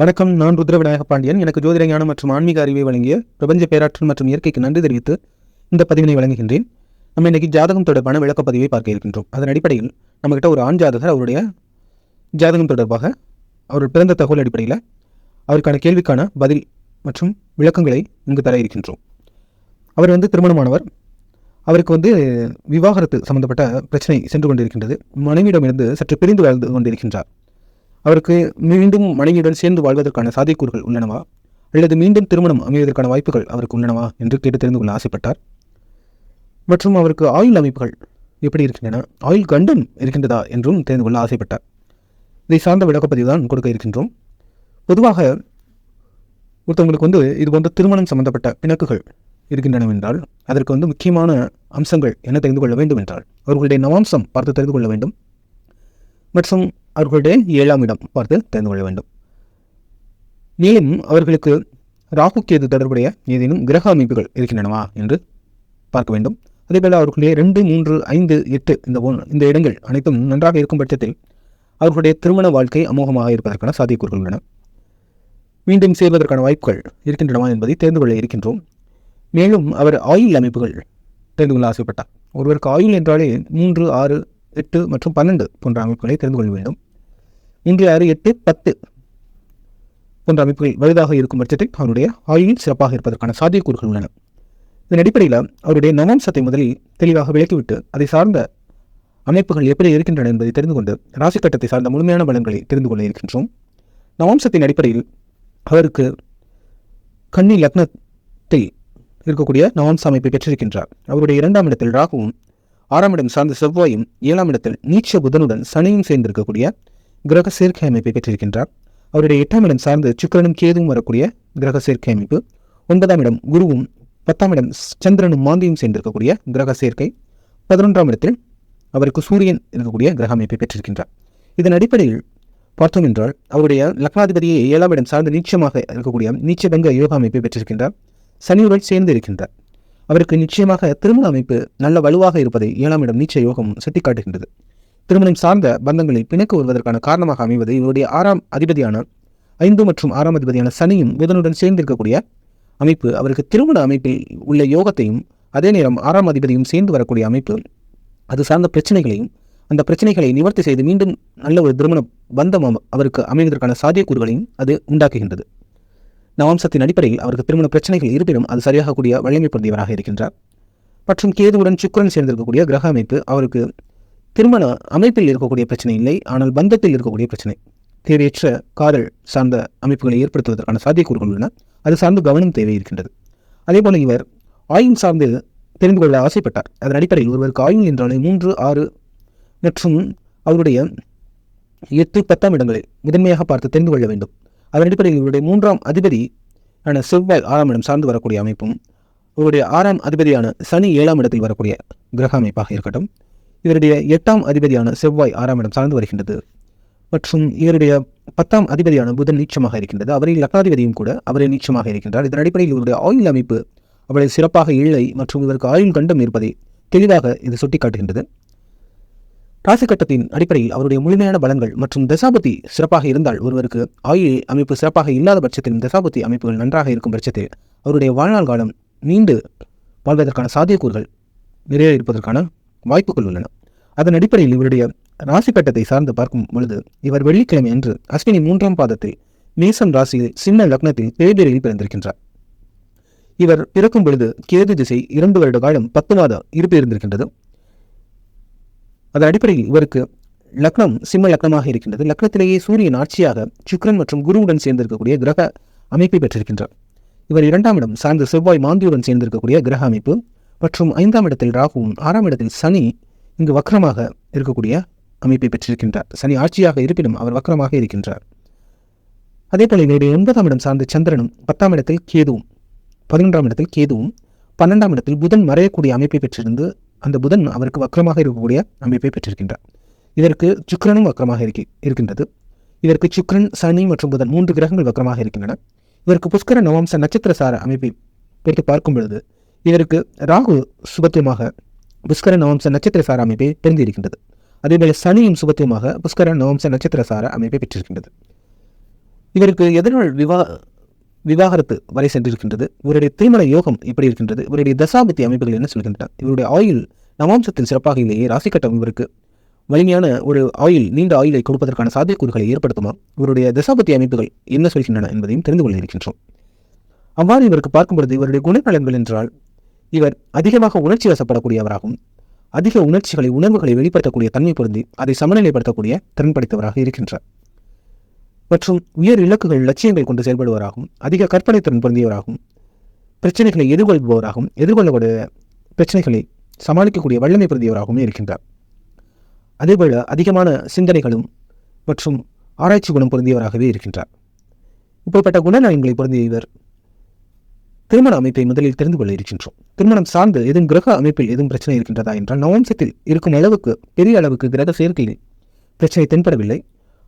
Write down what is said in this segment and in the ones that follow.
வணக்கம் நான் ருத்ர விநாயக பாண்டியன். எனக்கு ஜோதிட ஞானம் மற்றும் ஆன்மீக அறிவை வழங்கிய பிரபஞ்ச பேராற்றல் மற்றும் இயற்கைக்கு நன்றி தெரிவித்து இந்த பதிவினை வழங்குகின்றேன். நம்ம இன்னைக்கு ஜாதகம் தொடர்பான விளக்கப்பதிவை பார்க்க இருக்கின்றோம். அதன் அடிப்படையில் நம்மகிட்ட ஒரு ஆண் ஜாதகர் அவருடைய ஜாதகம் தொடர்பாக அவர் பிறந்த தகவல் அடிப்படையில் அவருக்கான கேள்விக்கான பதில் மற்றும் விளக்கங்களை இங்கு தர இருக்கின்றோம். அவர் வந்து திருமணமானவர். அவருக்கு வந்து விவாகரத்து சம்பந்தப்பட்ட பிரச்சனை சென்று கொண்டிருக்கின்றது. மனைவியிடமிருந்து சற்று பிரிந்து வாழ்ந்து கொண்டிருக்கின்றார். அவருக்கு மீண்டும் மனைவியுடன் சேர்ந்து வாழ்வதற்கான சாத்தியக்கூறுகள் உள்ளனவா? அல்லது மீண்டும் திருமணம் அமைவதற்கான வாய்ப்புகள் அவருக்கு உள்ளனவா? என்று கேட்டு தெரிந்து கொள்ள ஆசைப்பட்டார். மற்றும் அவருக்கு ஆயுள் அமைப்புகள் எப்படி இருக்கின்றன? ஆயுள் கண்டம் இருக்கின்றதா? என்றும் தெரிந்து கொள்ள ஆசைப்பட்டார். இதை சார்ந்த விளக்கப்பதிவு தான் கொடுக்க இருக்கின்றோம். பொதுவாக ஒருத்தவங்களுக்கு வந்து இது போன்ற திருமணம் சம்பந்தப்பட்ட பிணக்குகள் இருக்கின்றன என்றால் அதற்கு வந்து முக்கியமான அம்சங்கள் என்ன தெரிந்து கொள்ள வேண்டும் என்றால் அவர்களுடைய நவாம்சம் பார்த்து தெரிந்து கொள்ள வேண்டும். மற்றும் அவர்களுடைய ஏழாம் இடம் பார்த்து தெரிந்து கொள்ள வேண்டும். மேலும் அவர்களுக்கு ராகு கேது தொடர்புடைய ஏதேனும் கிரக அமைப்புகள் இருக்கின்றனவா என்று பார்க்க வேண்டும். அதேபோல் அவர்களுடைய ரெண்டு மூன்று ஐந்து எட்டு இந்த இந்த இடங்கள் அனைத்தும் நன்றாக இருக்கும் பட்சத்தில் அவர்களுடைய திருமண வாழ்க்கை அமோகமாக இருப்பதற்கான சாத்தியக்கூறுகள் உள்ளன. மீண்டும் சேர்வதற்கான வாய்ப்புகள் இருக்கின்றனவா என்பதை தெரிந்து கொள்ள இருக்கின்றோம். மேலும் அவர் ஆயுள் அமைப்புகள் தெரிந்து கொள்ள ஆசைப்பட்டார். ஒருவருக்கு ஆயுள் என்றாலே மூன்று ஆறு எட்டு மற்றும் பன்னெண்டு போன்ற அமைப்புகளை தெரிந்து கொள்ள வேண்டும். மூன்று ஆறு எட்டு பத்து போன்ற அமைப்புகள் வலுதாக இருக்கும் பட்சத்தில் அவருடைய ஆயுள் சிறப்பாக இருப்பதற்கான சாத்தியக்கூறுகள் உள்ளன. இதன் அடிப்படையில் அவருடைய நவாம்சத்தை முதலில் தெளிவாக விளக்கிவிட்டு அதை சார்ந்த அமைப்புகள் எப்படி இருக்கின்றன என்பதை தெரிந்து கொண்டு ராசி கட்டத்தை சார்ந்த முழுமையான பலன்களை தெரிந்து கொள்ள இருக்கின்றோம். நவம்சத்தின் அடிப்படையில் அவருக்கு கன்னி லக்னத்தில் இருக்கக்கூடிய நவம்ச அமைப்பை பெற்றிருக்கின்றார். அவருடைய இரண்டாம் இடத்தில் ராகுவும் ஆறாம் இடம் சார்ந்த செவ்வாயும் ஏழாம் இடத்தில் நீச்ச புதனுடன் சனியும் சேர்ந்திருக்கக்கூடிய கிரக சேர்க்கை அமைப்பை பெற்றிருக்கின்றார். அவருடைய எட்டாம் இடம் சார்ந்து சுக்கிரனும் கேதுவும் வரக்கூடிய கிரக சேர்க்கை அமைப்பு. ஒன்பதாம் இடம் குருவும் பத்தாம் இடம் சந்திரனும் மாந்தியும் சேர்ந்திருக்கக்கூடிய கிரக சேர்க்கை. பதினொன்றாம் இடத்தில் அவருக்கு சூரியன் இருக்கக்கூடிய கிரக அமைப்பை பெற்றிருக்கின்றார். இதன் அடிப்படையில் பார்த்தோம் என்றால் அவருடைய லக்னாதிபதியை ஏழாம் இடம் சார்ந்து நீச்சமாக இருக்கக்கூடிய நீச்சபங்க யோக அமைப்பை பெற்றிருக்கின்றார். சனியுடன் சேர்ந்து இருக்கின்றார். அவருக்கு நிச்சயமாக திருமண அமைப்பு நல்ல வலுவாக இருப்பதை ஏழாம் இடம் நீச்ச யோகம் சுட்டிக்காட்டுகின்றது. திருமணம் சார்ந்த பந்தங்களில் பிணக்கு வருவதற்கான காரணமாக அமைவது இவருடைய ஆறாம் அதிபதியான ஐந்து மற்றும் ஆறாம் அதிபதியான சனியும் புதனுடன் சேர்ந்திருக்கக்கூடிய அமைப்பு. அவருக்கு திருமண அமைப்பில் உள்ள யோகத்தையும் அதே நேரம் ஆறாம் அதிபதியும் சேர்ந்து வரக்கூடிய அமைப்பு. அது சார்ந்த பிரச்சனைகளையும் அந்த பிரச்சனைகளை நிவர்த்தி செய்து மீண்டும் நல்ல ஒரு திருமண பந்தம் அவருக்கு அமைவதற்கான சாத்தியக்கூறுகளையும் அது உண்டாக்குகின்றது. நவாம்சத்தின் அடிப்படையில் அவருக்கு திருமண பிரச்சனைகள் இருப்பினும் அது சரியாகக்கூடிய வலிமை பொருந்தியவராக இருக்கின்றார். மற்றும் கேதுவுடன் சுக்கிரன் சேர்ந்திருக்கக்கூடிய கிரக அமைப்பு அவருக்கு திருமண அமைப்பில் இருக்கக்கூடிய பிரச்சனை இல்லை ஆனால் பந்தத்தில் இருக்கக்கூடிய பிரச்சனை. தேவையற்ற காதல் சார்ந்த அமைப்புகளை ஏற்படுத்துவதற்கான சாத்தியக்கூறுகள் உள்ளன. அது சார்ந்து கவனம் தேவை இருக்கின்றது. அதே போல இவர் ஆயுள் சார்ந்து தெரிந்து கொள்ள ஆசைப்பட்டார். அதன் அடிப்படையில் ஒருவருக்கு ஆயுள் என்றாலே மூன்று ஆறு மற்றும் அவருடைய எட்டு பத்தாம் இடங்களை முதன்மையாக பார்த்து தெரிந்து கொள்ள வேண்டும். அதன் அடிப்படையில் இவருடைய மூன்றாம் அதிபதி ஆன செவ்வாய் ஆறாம் இடம் சார்ந்து வரக்கூடிய அமைப்பும் இவருடைய ஆறாம் அதிபதியான சனி ஏழாம் இடத்தில் வரக்கூடிய கிரக அமைப்பாக இருக்கட்டும். இவருடைய எட்டாம் அதிபதியான செவ்வாய் ஆறாம் இடம் சார்ந்து வருகின்றது. மற்றும் இவருடைய பத்தாம் அதிபதியான புதன் நீச்சமாக இருக்கின்றது. அவரை லக்னாதிபதியும் கூட அவரே நீச்சமாக இருக்கின்றார். இதன் அடிப்படையில் இவருடைய ஆயுள் அமைப்பு அவரை சிறப்பாக இல்லை மற்றும் இவருக்கு ஆயுள் கண்டம் இருப்பதை தெளிவாக இது சுட்டிக்காட்டுகின்றது. ராசிக்கட்டத்தின் அடிப்படையில் அவருடைய முழுமையான பலன்கள் மற்றும் தசாபதி சிறப்பாக இருந்தால் ஒருவருக்கு ஆயுள் அமைப்பு சிறப்பாக இல்லாத பட்சத்தில் தசாபதி அமைப்புகள் நன்றாக இருக்கும் பட்சத்தில் அவருடைய வாழ்நாள் காலம் நீண்டு வாழ்வதற்கான சாத்தியக்கூறுகள் நிறைய இருப்பதற்கான வாய்ப்புகள் உள்ளன. அதன் அடிப்படையில் இவருடைய ராசி கட்டத்தை சார்ந்து பார்க்கும் பொழுது இவர் வெள்ளிக்கிழமை அன்று அஸ்வினி மூன்றாம் பாதத்தில் மேசம் ராசியில் சின்ன லக்னத்தில் தேர்தலில் பிறந்திருக்கின்றார். இவர் பிறக்கும் பொழுது கேது திசை இரண்டு வருட காலம் பத்து மாத இருப்பு இருந்திருக்கின்றது. அதன் அடிப்படையில் இவருக்கு லக்னம் சிம்ம லக்னமாக இருக்கின்றது. லக்னத்திலேயே சூரியன் ஆட்சியாக சுக்கிரன் மற்றும் குருவுடன் சேர்ந்திருக்கக்கூடிய கிரக அமைப்பை பெற்றிருக்கின்றார். இவர் இரண்டாம் இடம் சார்ந்த செவ்வாய் மாந்தியுடன் சேர்ந்திருக்கக்கூடிய கிரக அமைப்பு. மற்றும் ஐந்தாம் இடத்தில் ராகுவும் ஆறாம் இடத்தில் சனி இங்கு வக்கரமாக இருக்கக்கூடிய அமைப்பை பெற்றிருக்கின்றார். சனி ஆட்சியாக இருப்பினும் அவர் வக்கரமாக இருக்கின்றார். அதேபோல இவருடைய ஒன்பதாம் இடம் சார்ந்த சந்திரனும் பத்தாம் இடத்தில் கேதுவும் பதினொன்றாம் இடத்தில் கேதுவும் பன்னெண்டாம் இடத்தில் புதன் மறையக்கூடிய அமைப்பை பெற்றிருந்து அந்த புதன் அவருக்கு வக்கரமாக இருக்கக்கூடிய அமைப்பை பெற்றிருக்கின்றார். இதற்கு சுக்கரனும் வக்கரமாக இருக்கி இருக்கின்றது. இதற்கு சுக்கரன் சனி மற்றும் புதன் மூன்று கிரகங்கள் வக்கரமாக இருக்கின்றன. இதற்கு புஷ்கர நவம்ச நட்சத்திர சார அமைப்பை பொறுத்து பார்க்கும் பொழுது இதற்கு ராகு சுபத்தியமாக புஷ்கர நவம்ச நட்சத்திர சார அமைப்பை பெருந்திருக்கின்றது. அதேபோல சனியும் சுபத்தியமாக புஷ்கர நவம்ச நட்சத்திர சார அமைப்பை பெற்றிருக்கின்றது. இவருக்கு எதனால் விவா விவாகரத்து வரை சென்றிருக்கின்றது. இவருடைய திருமண யோகம் எப்படி இருக்கின்றது. இவருடைய தசாபத்தி அமைப்புகள் என்ன சொல்கின்றன? இவருடைய ஆயுள் நவாம்சத்தில் சிறப்பாக இல்லையே ராசி கட்டம் இவருக்கு வலிமையான ஒரு ஆயுள் நீண்ட ஆயுளை கொடுப்பதற்கான சாத்தியக்கூறுகளை ஏற்படுத்துமா? இவருடைய தசாபத்தி அமைப்புகள் என்ன சொல்கின்றன என்பதையும் தெரிந்து கொள்ள இருக்கின்றோம். அவ்வாறு இவருக்கு பார்க்கும் பொழுது இவருடைய குணநலன்கள் என்றால் இவர் அதிகமாக உணர்ச்சி வசப்படக்கூடியவராகவும் அதிக உணர்ச்சிகளை உணர்வுகளை வெளிப்படுத்தக்கூடிய தன்மை பொருந்தி அதை சமநிலைப்படுத்தக்கூடிய திறன் படைத்தவராக இருக்கின்றார். மற்றும் உயர் இலக்குகள் லட்சியங்கள் கொண்டு செயல்படுவராகவும் அதிக கற்பனை திறன் பொருந்தியவராகவும் பிரச்சனைகளை எதிர்கொள்பவராகவும் எதிர்கொள்ளக்கூடிய பிரச்சனைகளை சமாளிக்கக்கூடிய வல்லமை பொருந்தியவராகவும் இருக்கின்றார். அதேபோல அதிகமான சிந்தனைகளும் மற்றும் ஆராய்ச்சி குணம் பொருந்தியவராகவே இருக்கின்றார். இப்படிப்பட்ட குணநலன்களை பொருந்திய இவர் திருமண அமைப்பை முதலில் தெரிந்து கொள்ள இருக்கின்றோம். திருமணம் சார்ந்து எதுவும் கிரக அமைப்பில் எதுவும் பிரச்சனை இருக்கின்றதா என்றால் நவம்சத்தில் இருக்கும் அளவுக்கு பெரிய அளவுக்கு கிரக சேர்க்கையில் பிரச்சனை தென்படவில்லை.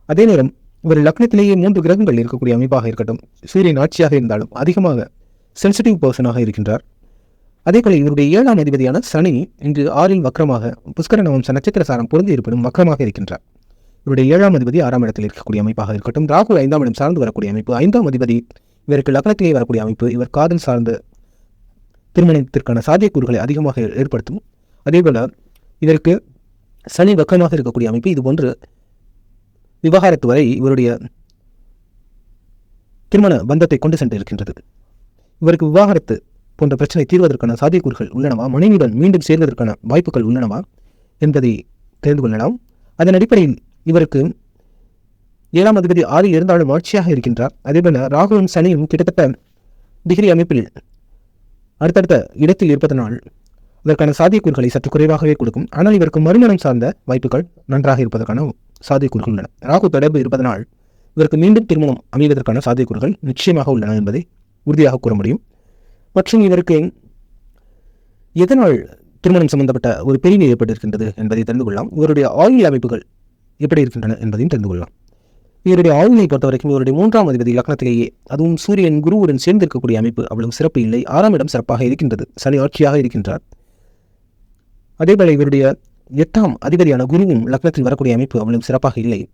அதே நேரம் இவர் லக்னத்திலேயே மூன்று கிரகங்கள் இருக்கக்கூடிய அமைப்பாக இருக்கட்டும் சூரியன் ஆட்சியாக இருந்தாலும் அதிகமாக சென்சிட்டிவ் பர்சனாக இருக்கின்றார். அதே போல இவருடைய ஏழாம் அதிபதியான சனி இங்கு ஆறில் வக்கரமாக புஷ்கர நவம்ச நட்சத்திர சாரம் பொருந்து இருப்பதும் வக்கரமாக இருக்கின்றார். இவருடைய ஏழாம் அதிபதி ஆறாம் இடத்தில் இருக்கக்கூடிய அமைப்பாக இருக்கட்டும் ராகு ஐந்தாம் இடம் சார்ந்து வரக்கூடிய அமைப்பு ஐந்தாம் அதிபதி இவருக்கு லக்னத்திலே வரக்கூடிய அமைப்பு இவர் காதல் சார்ந்த திருமணத்திற்கான சாத்தியக்கூறுகளை அதிகமாக ஏற்படுத்தும். அதேபோல இதற்கு சனி வக்கமாக இருக்கக்கூடிய அமைப்பு இது போன்று விவகாரத்து வரை இவருடைய திருமண பந்தத்தை கொண்டு சென்று இருக்கின்றது இவருக்கு விவாகரத்து போன்ற பிரச்சனை தீர்வதற்கான சாத்தியக்கூறுகள் உள்ளனவா? மனைவியுடன் மீண்டும் சேர்வதற்கான வாய்ப்புகள் உள்ளனவா? என்பதை தெரிந்து கொள்ளலாம். அதன் அடிப்படையில் இவருக்கு ஏழாம் அதிபதி ஆறு இருந்தாலும் ஆட்சியாக இருக்கின்றார். அதேபோல ராகுவும் சனியும் கிட்டத்தட்ட டிகிரி அமைப்பில் அடுத்தடுத்த இடத்தில் இருப்பதனால் இதற்கான சாத்தியக்கூறுகளை சற்று குறைவாகவே கொடுக்கும். ஆனால் இவருக்கு மறுமணம் சார்ந்த வாய்ப்புகள் நன்றாக இருப்பதற்கான சாத்தியக்கூறுகள் உள்ளன. ராகு தொடர்பு இருப்பதனால் இவருக்கு மீண்டும் திருமணம் அமைவதற்கான சாத்தியக்கூறுகள் நிச்சயமாக உள்ளன என்பதை உறுதியாக கூற முடியும். மற்றும் இவருக்கு எதனால் திருமணம் சம்பந்தப்பட்ட ஒரு பிரிவு ஏற்பட்டிருக்கின்றது என்பதை தெரிந்து கொள்ளலாம். இவருடைய ஆயுள் அமைப்புகள் எப்படி இருக்கின்றன என்பதையும் தெரிந்து கொள்ளலாம். இவருடைய ஆயுளை பொறுத்தவரைக்கும் இவருடைய மூன்றாம் அதிபதி லக்னத்திலேயே அதுவும் சூரியன் குருவுடன் சேர்ந்திருக்கக்கூடிய அமைப்பு அவ்வளவு சிறப்பு இல்லை. ஆறாம் இடம் சிறப்பாக இருக்கின்றது. சனி ஆட்சியாக இருக்கின்றார். அதேபோல இவருடைய எட்டாம் அதிபதியான குருவும் லக்னத்தில் வரக்கூடிய அமைப்பு அவ்வளவு சிறப்பாக இல்லை.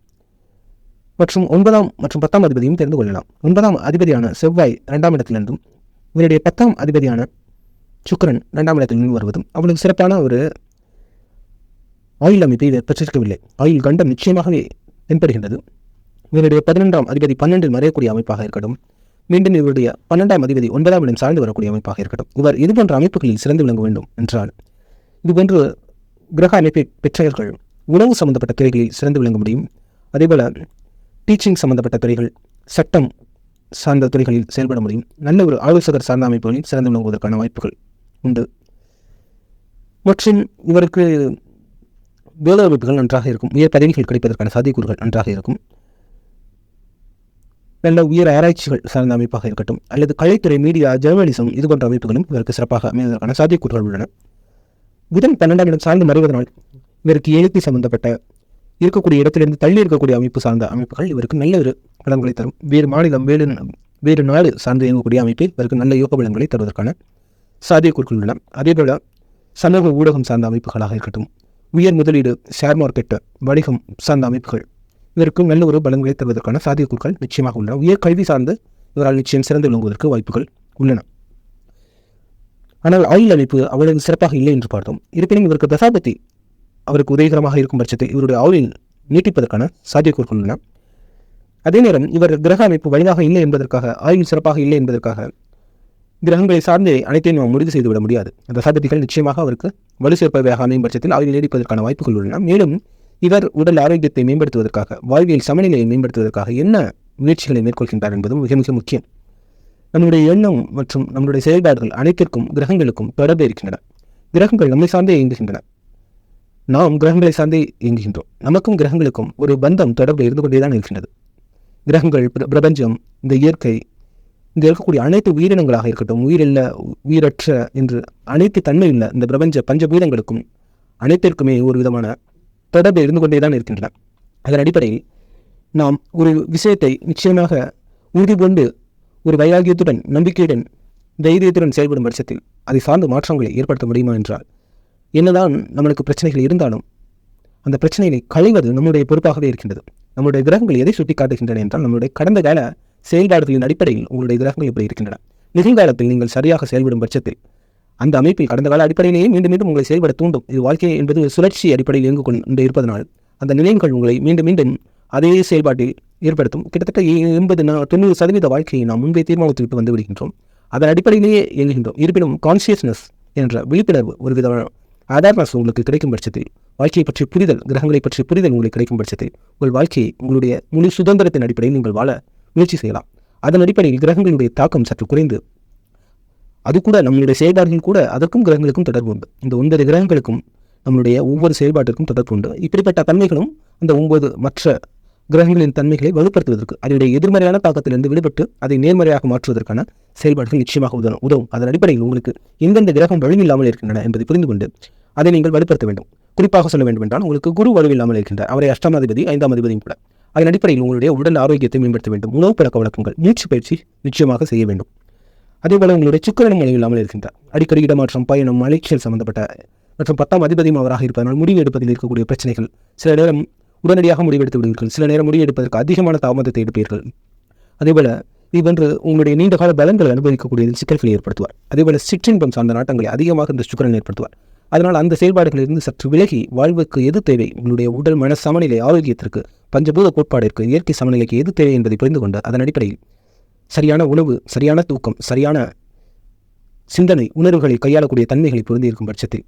மற்றும் ஒன்பதாம் மற்றும் பத்தாம் அதிபதியும் தெரிந்து கொள்ளலாம். ஒன்பதாம் அதிபதியான செவ்வாய் இரண்டாம் இடத்திலிருந்தும் இவருடைய பத்தாம் அதிபதியான சுக்கிரன் இரண்டாம் இடத்திலிருந்து வருவதும் அவ்வளவு சிறப்பான ஒரு ஆயுள் அமைப்பை இவர் பெற்றிருக்கவில்லை. ஆயுள் கண்டம் நிச்சயமாகவே தென்படுகின்றது. இவருடைய பதினொன்றாம் அதிபதி பன்னெண்டில் மறையக்கூடிய அமைப்பாக இருக்கட்டும். மீண்டும் இவருடைய பன்னெண்டாம் அதிபதி ஒன்பதாம் இடம் சார்ந்து வரக்கூடிய அமைப்பாக இருக்கட்டும். இவர் இது போன்ற அமைப்புகளில் சிறந்து விளங்க வேண்டும் என்றால் இதுபோன்று கிரக அமைப்பை பெற்றவர்கள் உணவு சம்பந்தப்பட்ட துறைகளில் சிறந்து விளங்க முடியும். அதேபோல் டீச்சிங் சம்பந்தப்பட்ட துறைகள் சட்டம் சார்ந்த துறைகளில் செயல்பட முடியும். நல்ல ஒரு ஆலோசகர் சார்ந்த அமைப்புகளில் சிறந்து விளங்குவதற்கான வாய்ப்புகள் உண்டு. மற்றும் இவருக்கு வேலை வாய்ப்புகள் நன்றாக இருக்கும். உயர் பதவிகள் கிடைப்பதற்கான சாத்தியக்கூறுகள் நன்றாக இருக்கும். நல்ல உயர் ஆராய்ச்சிகள் சார்ந்த அமைப்பாக இருக்கட்டும் அல்லது கலைத்துறை மீடியா ஜெர்னலிசம் இது போன்ற அமைப்புகளும் இவருக்கு சிறப்பாக அமைவதற்கான சாத்தியக்கூறுகள் உள்ளன. புதன் பன்னெண்டாம் இடம் சார்ந்து மறைவதனால் இவருக்கு எழுத்து சம்பந்தப்பட்ட இருக்கக்கூடிய இடத்திலிருந்து தள்ளி இருக்கக்கூடிய அமைப்பு சார்ந்த அமைப்புகள் இவருக்கு நல்ல ஒரு பலன்களை தரும். வேறு மாநிலம் வேறு வேறு நாடு சார்ந்து இயங்கக்கூடிய அமைப்பு இவருக்கு நல்ல யோக பலன்களை தருவதற்கான சாத்தியக்கூறுகள் உள்ளன. அதேபோல சமூக ஊடகம் சார்ந்த அமைப்புகளாக இருக்கட்டும் உயர் முதலீடு ஷேர் மார்க்கெட் வணிகம் சார்ந்த அமைப்புகள் இதற்கும் நல்ல ஒரு பலன்களை தருவதற்கான சாத்தியக்கூறுகள் நிச்சயமாக உள்ளன. உயர் கல்வி சார்ந்து இவரால் நிச்சயம் சிறந்து விளங்குவதற்கு வாய்ப்புகள் உள்ளன. ஆனால் ஆயுள் அமைப்பு அவ்வளவு சிறப்பாக இல்லை என்று பார்த்தோம். இருப்பினும் இவருக்கு தசாபதி அவருக்கு உதவிகரமாக இருக்கும் பட்சத்தில் இவருடைய ஆயுளில் நீட்டிப்பதற்கான சாத்தியக்கூறுகள் உள்ளன. அதே நேரம் இவர் கிரக அமைப்பு வலிதாக இல்லை என்பதற்காக ஆயுள் சிறப்பாக இல்லை என்பதற்காக கிரகங்களை சார்ந்து அனைத்தையும் நாம் முடிவு செய்துவிட முடியாது. அந்த நிச்சயமாக அவருக்கு வலு சேர்ப்பவையாக அமையும் பட்சத்தில் ஆயுள் நீடிப்பதற்கான வாய்ப்புகள் உள்ளன. மேலும் இவர் உடல் ஆரோக்கியத்தை மேம்படுத்துவதற்காக வாழ்வியல் சமநிலையை மேம்படுத்துவதற்காக என்ன முயற்சிகளை மேற்கொள்கின்றார் என்பதும் மிக மிக முக்கியம். நம்முடைய எண்ணம் மற்றும் நம்முடைய செயல்பாடுகள் அனைத்திற்கும் கிரகங்களுக்கும் தொடர்பு இருக்கின்றன. கிரகங்கள் நம்மை சார்ந்தே இயங்குகின்றன. நாம் கிரகங்களை சார்ந்தே இயங்குகின்றோம். நமக்கும் கிரகங்களுக்கும் ஒரு பந்தம் தொடர்பு இருந்து கொண்டேதான் இருக்கின்றது. கிரகங்கள் பிர- பிரபஞ்சம் இந்த இயற்கை இங்க இருக்கக்கூடிய அனைத்து உயிரினங்களாக இருக்கட்டும் உயிரில்ல உயிரற்ற என்று அனைத்து தன்மையுள்ள இந்த பிரபஞ்ச பஞ்சபூதங்களுக்கும் அனைத்திற்குமே ஒரு விதமான தொடர்பு இருந்து கொண்டேதான் இருக்கின்றன. அதன் அடிப்படையில் நாம் ஒரு விஷயத்தை நிச்சயமாக உறுதி கொண்டு ஒரு வைராகியத்துடன் நம்பிக்கையுடன் தைரியத்துடன் செயல்படும் பட்சத்தில் அதை சார்ந்த மாற்றங்களை ஏற்படுத்த முடியுமா என்றால் என்னதான் நம்மளுக்கு பிரச்சனைகள் இருந்தாலும் அந்த பிரச்சனைகளை களைவது நம்முடைய பொறுப்பாகவே இருக்கின்றது. நம்முடைய கிரகங்கள் எதை சுட்டி காட்டுகின்றன என்றால் நம்முடைய கடந்த கால செயல்பாடுகளின் அடிப்படையில் உங்களுடைய கிரகங்கள் எப்படி இருக்கின்றன. நிகழ்காலத்தில் நீங்கள் சரியாக செயல்படும் பட்சத்தில் அந்த அமைப்பில் கடந்த கால அடிப்படையிலேயே மீண்டும் மீண்டும் உங்களை செயல்பட தூண்டும். இது வாழ்க்கை என்பது சுழற்சி அடிப்படையில் இயங்கு கொண்டு இருப்பதனால் அந்த நிலையங்கள் உங்களை மீண்டும் மீண்டும் அதே செயல்பாட்டில் ஏற்படுத்தும். கிட்டத்தட்ட எண்பது நா- தொண்ணூறு சதவீத வாழ்க்கையை நாம் முன்பே தீர்மானித்து விட்டு வந்து விடுகின்றோம். அதன் அடிப்படையிலேயே இயங்குகின்றோம். இருப்பினும் கான்சியஸ்னஸ் என்ற விழிப்புணர்வு ஒரு விதமான அவேர்னஸ் உங்களுக்கு கிடைக்கும் பட்சத்தில் வாழ்க்கையை பற்றி புரிதல் கிரகங்களை பற்றி புரிதல் உங்களுக்கு கிடைக்கும் பட்சத்தில் உங்கள் வாழ்க்கையை உங்களுடைய முழு சுதந்திரத்தின் அடிப்படையில் நீங்கள் வாழ முயற்சி செய்யலாம். அதன் அடிப்படையில் கிரகங்களுடைய தாக்கம் சற்று குறைந்து அது கூட நம்மளுடைய செயல்பாடுகள் கூட அதற்கும் கிரகங்களுக்கும் தொடர்பு உண்டு. இந்த ஒன்பது கிரகங்களுக்கும் நம்மளுடைய ஒவ்வொரு செயல்பாட்டிற்கும் தொடர்பு உண்டு. இப்படிப்பட்ட தன்மைகளும் அந்த ஒன்பது மற்ற கிரகங்களின் தன்மைகளை வலுப்படுத்துவதற்கு அதனுடைய எதிர்மறையான தாக்கத்திலிருந்து விடுபட்டு அதை நேர்மறையாக மாற்றுவதற்கான செயல்பாடுகள் நிச்சயமாக உதவும். உதவும். அதன் அடிப்படையில் உங்களுக்கு எந்தெந்த கிரகம் வலுவில்லாமல் இருக்கின்றன என்பதை புரிந்து கொண்டு அதை நீங்கள் வலுப்படுத்த வேண்டும். குறிப்பாக சொல்ல வேண்டும் என்றால் உங்களுக்கு குரு வலுவில்லாமல் இருக்கின்றார். அவரை அஷ்டாம் அதிபதி ஐந்தாம் அதிபதியும் கூட. அதன் அடிப்படையில் உங்களுடைய உடல் ஆரோக்கியத்தை மேம்படுத்த வேண்டும். உணவு பழக்க வழக்கங்கள் மூச்சு பயிற்சி நிச்சயமாக செய்ய வேண்டும். அதேபோல உங்களுடைய சுக்கரனும் இல்லாமல் இருக்கின்றார். அடிக்கடி இடமாற்றம் பயணம் அலைச்சல் சம்பந்தப்பட்ட மற்றும் பத்தாம் அதிபதியும் அவராக இருப்பதனால் முடிவு எடுப்பதில் இருக்கக்கூடிய பிரச்சனைகள். சில நேரம் உடனடியாக முடிவெடுத்து விடுவீர்கள். சில நேரம் முடிவெடுப்பதற்கு அதிகமான தாமதத்தை எடுப்பீர்கள். அதேபோல இவ்வன்று உங்களுடைய நீண்டகால பலன்களை அனுபவிக்கக்கூடியதில் சிக்கல்களை ஏற்படுத்துவார். அதேபோல சிற்றின்பம் சார்ந்த நாட்டங்களை அதிகமாக இந்த சுக்கரன் ஏற்படுத்துவார். அதனால் அந்த செயல்பாடுகளிலிருந்து சற்று விலகி வாழ்வுக்கு எது தேவை? உங்களுடைய உடல் மன சமநிலை ஆரோக்கியத்திற்கு பஞ்சபூத கோட்பாடிற்கு இயற்கை சமநிலைக்கு எது தேவை என்பதை புரிந்து கொண்டு அதன் அடிப்படையில் சரியான உணவு சரியான தூக்கம் சரியான சிந்தனை உணர்வுகளை கையாளக்கூடிய தன்மைகளை பொருந்தி இருக்கும் பட்சத்தில்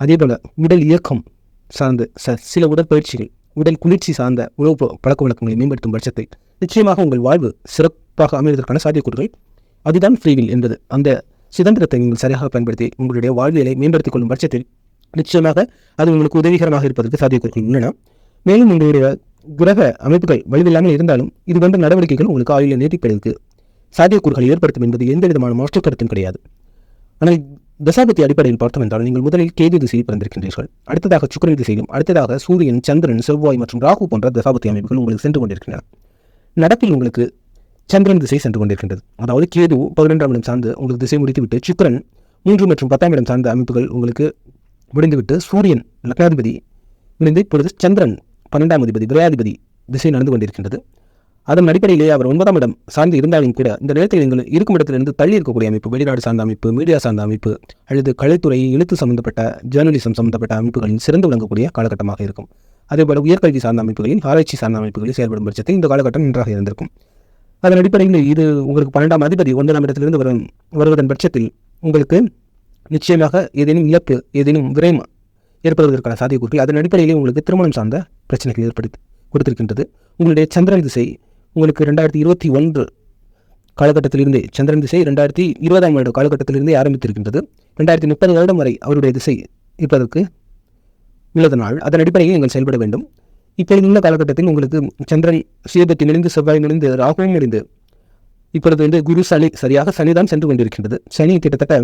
அதேபோல உடல் இயக்கம் சார்ந்து ச சில உடற்பயிற்சிகள் உடல் குளிர்ச்சி சார்ந்த உணவு பழக்க வழக்கங்களை மேம்படுத்தும் பட்சத்தில் நிச்சயமாக உங்கள் வாழ்வு சிறப்பாக அமைவதற்கான சாத்தியக்கூறுகள் அதுதான் ஃப்ரீவில் என்பது. அந்த சுதந்திரத்தை நீங்கள் சரியாக பயன்படுத்தி உங்களுடைய வாழ்வியலை மேம்படுத்திக் கொள்ளும் பட்சத்தில் நிச்சயமாக அது உங்களுக்கு உதவிகரமாக இருப்பதற்கு சாத்தியக்கூறுகள் உள்ளன. மேலும் உங்களுடைய கிரக அமைப்புகள் வலுவில்லாமல் இருந்தாலும் இது போன்ற நடவடிக்கைகள் உங்களுக்கு ஆயுள நீட்டிப்பதற்கு சாத்தியக்கூறுகள் ஏற்படுத்தும் என்பது எந்த விதமான மாற்று கருத்தும் கிடையாது. ஆனால் தசாபதி அடிப்படையில் பார்த்தோம் என்றால் நீங்கள் முதலில் கேது திசையில் பிறந்திருக்கின்றீர்கள். அடுத்ததாக சுக்கிரன் திசையிலும் அடுத்ததாக சூரியன் சந்திரன் செவ்வாய் மற்றும் ராகு போன்ற தசாபத்தி அமைப்புகள் உங்களுக்கு சென்று கொண்டிருக்கின்றன. நடப்பில் உங்களுக்கு சந்திரன் திசை சென்று கொண்டிருக்கின்றது. அதாவது கேது பதினெண்டாம் இடம் சார்ந்து உங்களுக்கு திசை முடித்துவிட்டு சுக்கிரன் மூன்று மற்றும் பத்தாம் இடம் சார்ந்த அமைப்புகள் உங்களுக்கு முடிந்துவிட்டு சூரியன் லக்னாதிபதி இணைந்து இப்பொழுது சந்திரன் பன்னெண்டாம் அதிபதி விரையாதிபதி திசை நடந்து கொண்டிருக்கின்றது. அதன் அடிப்படையிலே அவர் ஒன்பதாம் இடம் சார்ந்து இருந்தாலும் கூட இந்த நேரத்தில் நீங்கள் இருக்கும் இடத்திலிருந்து தள்ளி இருக்கக்கூடிய அமைப்பு வெளிநாடு சார்ந்த அமைப்பு மீடியா சார்ந்த அமைப்பு அல்லது கலைத்துறை எழுத்து சம்பந்தப்பட்ட ஜேர்னலிசம் சம்பந்தப்பட்ட அமைப்புகளில் சிறந்து விளங்கக்கூடிய காலகட்டமாக இருக்கும். அதேபோல உயர்கல்வி சார்ந்த அமைப்புகளில் ஆராய்ச்சி சார்ந்த அமைப்புகளில் செயல்படும் பட்சத்தில் இந்த காலகட்டம் நன்றாக இருந்திருக்கும். அதன் அடிப்படையில் இது உங்களுக்கு பன்னெண்டாம் அதிபதி ஒன்பதாம் இடத்திலிருந்து வரும் வருவதன் பட்சத்தில் உங்களுக்கு நிச்சயமாக ஏதேனும் இழப்பு ஏதேனும் விரயம் ஏற்படுவதற்கான சாத்தியக்கூறுகள் அதன் அடிப்படையிலே உங்களுக்கு திருமணம் சார்ந்த பிரச்சனைகள் ஏற்படுத்தி கொடுத்திருக்கின்றது. உங்களுடைய சந்திரன் திசை உங்களுக்கு ரெண்டாயிரத்தி இருபத்தி ஒன்று காலகட்டத்திலிருந்தே சந்திரன் திசை ரெண்டாயிரத்தி இருபதாம் வருட காலகட்டத்திலிருந்தே ஆரம்பித்திருக்கின்றது. ரெண்டாயிரத்தி முப்பது வருடம் வரை அவருடைய திசை இருப்பதற்கு உள்ளதனால் அதன் அடிப்படையில் நீங்கள் செயல்பட வேண்டும். இப்பொழுது உள்ள காலகட்டத்தில் உங்களுக்கு சந்திரன் சீபத்தில் இணைந்து செவ்வாய் இணைந்து ராகுவும் இணைந்து இப்பொழுது வந்து குரு சனி சரியாக சனிதான் சென்று கொண்டிருக்கின்றது. சனி கிட்டத்தட்ட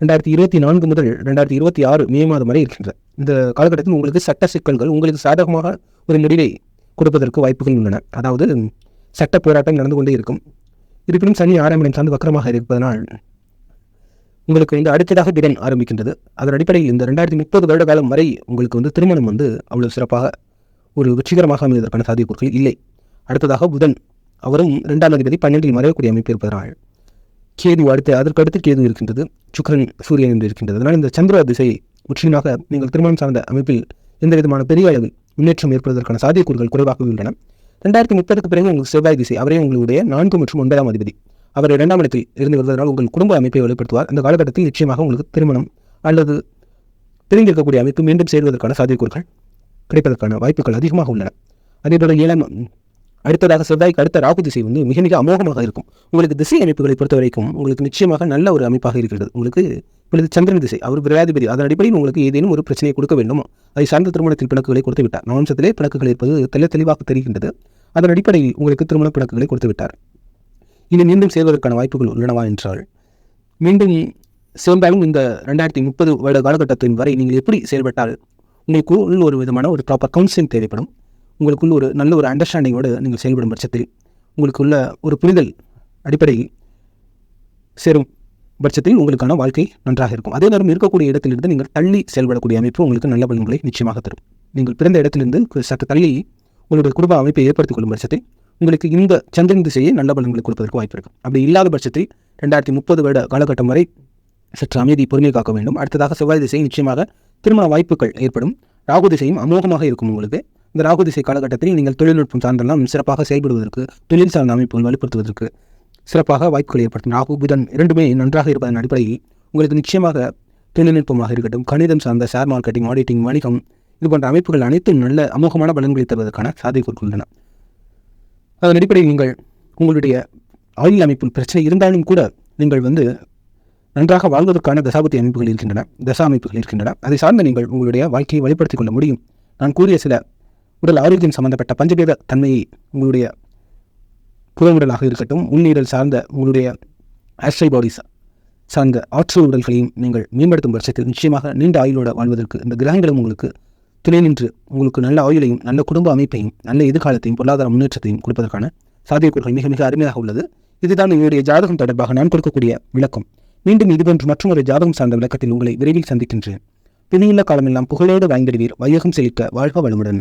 ரெண்டாயிரத்தி இருபத்தி நான்கு முதல் ரெண்டாயிரத்தி இருபத்தி ஆறு மே மாதம் வரை இருக்கின்றது இந்த காலகட்டத்தில் உங்களுக்கு சட்ட சிக்கல்கள் உங்களுக்கு சாதகமாக ஒரு நெடிலை கொடுப்பதற்கு வாய்ப்புகள் உள்ளன. அதாவது சட்ட போராட்டம் நடந்து கொண்டே இருக்கும். இருப்பினும் சனி ஆறாம் இடம் சார்ந்து வக்கரமாக இருப்பதனால் உங்களுக்கு இந்த அடுத்ததாக திடன் ஆரம்பிக்கின்றது. அதன் அடிப்படையில் இந்த ரெண்டாயிரத்தி முப்பது வருட காலம் வரை உங்களுக்கு வந்து திருமணம் வந்து அவ்வளவு சிறப்பாக ஒரு வெற்றிகரமாக அமைவதற்கான சாத்தியக்கூறுகள் இல்லை. அடுத்ததாக புதன். அவரும் இரண்டாம் அதிபதி பன்னெண்டில் மறையக்கூடிய அமைப்பு இருப்பதனால் கேது அடுத்து அதற்கடுத்து கேது இருக்கின்றது சுக்கிரன் சூரியன் என்று இருக்கின்றது. அதனால் இந்த சந்திர திசை முற்றிலுமாக நீங்கள் திருமணம் சார்ந்த அமைப்பில் எந்த விதமான பெரிய அளவில் முன்னேற்றம் ஏற்படுவதற்கான சாத்தியக்கூறுகள் குறைவாகவே உள்ளன. ரெண்டாயிரத்தி முப்பதுக்கு பிறகு உங்களுக்கு செவ்வாய் திசை அவரே உங்களுடைய நான்கு மற்றும் ஒன்பதாம் அதிபதி. அவர் இரண்டாம் இடத்தில் இருந்து வருவதனால் உங்கள் குடும்ப அமைப்பை வெளிப்படுத்துவார் அந்த காலகட்டத்தில் நிச்சயமாக உங்களுக்கு திருமணம் அல்லது தெரிந்திருக்கக்கூடிய அமைப்பு மீண்டும் சேருவதற்கான சாத்தியக்கூறுகள் கிடைப்பதற்கான வாய்ப்புகள் அதிகமாக உள்ளன. அதேபோல் ஏழாம் அடுத்ததாக செவ்வாய்க்கு அடுத்த ராகு திசை வந்து மிக மிக அமோகமாக இருக்கும். உங்களுக்கு திசை அமைப்புகளை பொறுத்த வரைக்கும் உங்களுக்கு நிச்சயமாக நல்ல ஒரு அமைப்பாக இருக்கிறது. உங்களுக்கு இப்பொழுது சந்திரன் திசை அவர் விரையாதிபதி அதன் அடிப்படையில் உங்களுக்கு ஏதேனும் ஒரு பிரச்சனையை கொடுக்க வேண்டும். அதை சார்ந்த திருமணத்தில் பிணக்குகளை கொடுத்து விட்டார் நவம்சத்திலே பிணக்குகள் இருப்பது தெல்ல தெளிவாக தெரிகின்றது. அதன் அடிப்படையில் உங்களுக்கு திருமண பிணக்குகளை கொடுத்து விட்டார் இனி மீண்டும் சேர்வதற்கான வாய்ப்புகள் உள்ளனவா என்றால் மீண்டும் சிவந்தாலும் இந்த ரெண்டாயிரத்தி முப்பது வருட காலகட்டத்தின் வரை நீங்கள் எப்படி செயல்பட்டால் உங்களுக்குள் ஒரு விதமான ஒரு ப்ராப்பர் கவுன்சிலிங் தேவைப்படும். உங்களுக்குள்ள ஒரு நல்ல ஒரு அண்டர்ஸ்டாண்டிங்கோடு நீங்கள் செயல்படும் பட்சத்தில் உங்களுக்குள்ள ஒரு புரிதல் அடிப்படையில் சேரும் பட்சத்தில் உங்களுக்கான வாழ்க்கை நன்றாக இருக்கும். அதே நேரம் இருக்கக்கூடிய இடத்திலிருந்து நீங்கள் தள்ளி செயல்படக்கூடிய அமைப்பு உங்களுக்கு நல்ல பலன்களை நிச்சயமாக தரும். நீங்கள் பிறந்த இடத்திலிருந்து சற்று தள்ளி உங்களுடைய குடும்ப அமைப்பை ஏற்படுத்திக் கொள்ளும் பட்சத்தில் உங்களுக்கு இந்த சந்திரன் திசையை நல்ல பலன்களை கொடுப்பதற்கு வாய்ப்பு இருக்கும். அப்படி இல்லாத பட்சத்தில் ரெண்டாயிரத்தி முப்பது வருட காலகட்டம் வரை சற்று அமைதி பொறுமை காக்க வேண்டும். அடுத்ததாக செவ்வாய் திசை நிச்சயமாக திருமண வாய்ப்புகள் ஏற்படும். ராகு திசையும் அமோகமாக இருக்கும் உங்களுக்கு. இந்த ராகு திசை காலகட்டத்தில் நீங்கள் தொழில்நுட்பம் சார்ந்தெல்லாம் சிறப்பாக செயல்படுவதற்கு தொழில் சார்ந்த அமைப்புகள் வலுப்படுத்துவதற்கு சிறப்பாக வாய்ப்புகள் ஏற்படுத்தும். ராகு புதன் இரண்டுமே நன்றாக இருப்பதன் அடிப்படையில் உங்களுக்கு நிச்சயமாக தொழில்நுட்பமாக இருக்கட்டும் கணிதம் சார்ந்த ஷேர் மார்க்கெட்டிங் ஆடிட்டிங் வணிகம் இது போன்ற அமைப்புகள் அனைத்தும் நல்ல அமோகமான பலன்களை தருவதற்கான சாத்தியக்கூறுகள் உள்ளன. அதன் அடிப்படையில் நீங்கள் உங்களுடைய ஆயுள் அமைப்பில் பிரச்சனை இருந்தாலும் கூட நீங்கள் வந்து நன்றாக வாழ்வதற்கான தசாபத்தி அமைப்புகள் இருக்கின்றன தசா அமைப்புகள் இருக்கின்றன. அதை சார்ந்து நீங்கள் உங்களுடைய வாழ்க்கையை வழிபடுத்திக் கொள்ள முடியும். நான் கூறிய சில உடல் ஆரோக்கியம் சம்பந்தப்பட்ட பஞ்சபேத தன்மையை உங்களுடைய புறவுடலாக இருக்கட்டும் உள்நீரல் சார்ந்த உங்களுடைய ஆஸ்ட்ரை பாடிஸ் சார்ந்த ஆற்றல் உடல்களையும் நீங்கள் மேம்படுத்தும் பட்சத்தில் நிச்சயமாக நீண்ட ஆயுளோட வாழ்வதற்கு இந்த கிரகங்களும் உங்களுக்கு துணை நின்று உங்களுக்கு நல்ல ஆயுளையும் நல்ல குடும்ப அமைப்பையும் நல்ல எதிர்காலத்தையும் பொருளாதார முன்னேற்றத்தையும் கொடுப்பதற்கான சாத்தியக்கூறுகள் மிக மிக அருமையாக உள்ளது. இதுதான் என்னுடைய ஜாதகம் தொடர்பாக நான் கொடுக்கக்கூடிய விளக்கம். மீண்டும் இதுபோன்று மற்றொரு ஜாதகம் சார்ந்த விளக்கத்தில் உங்களை விரைவில் சந்திக்கின்றேன். பிணையுள்ள காலமெல்லாம் புகழோடு வாய்ந்திடுவீர். வையகம் செழிக்க வாழ்க வளமுடன்.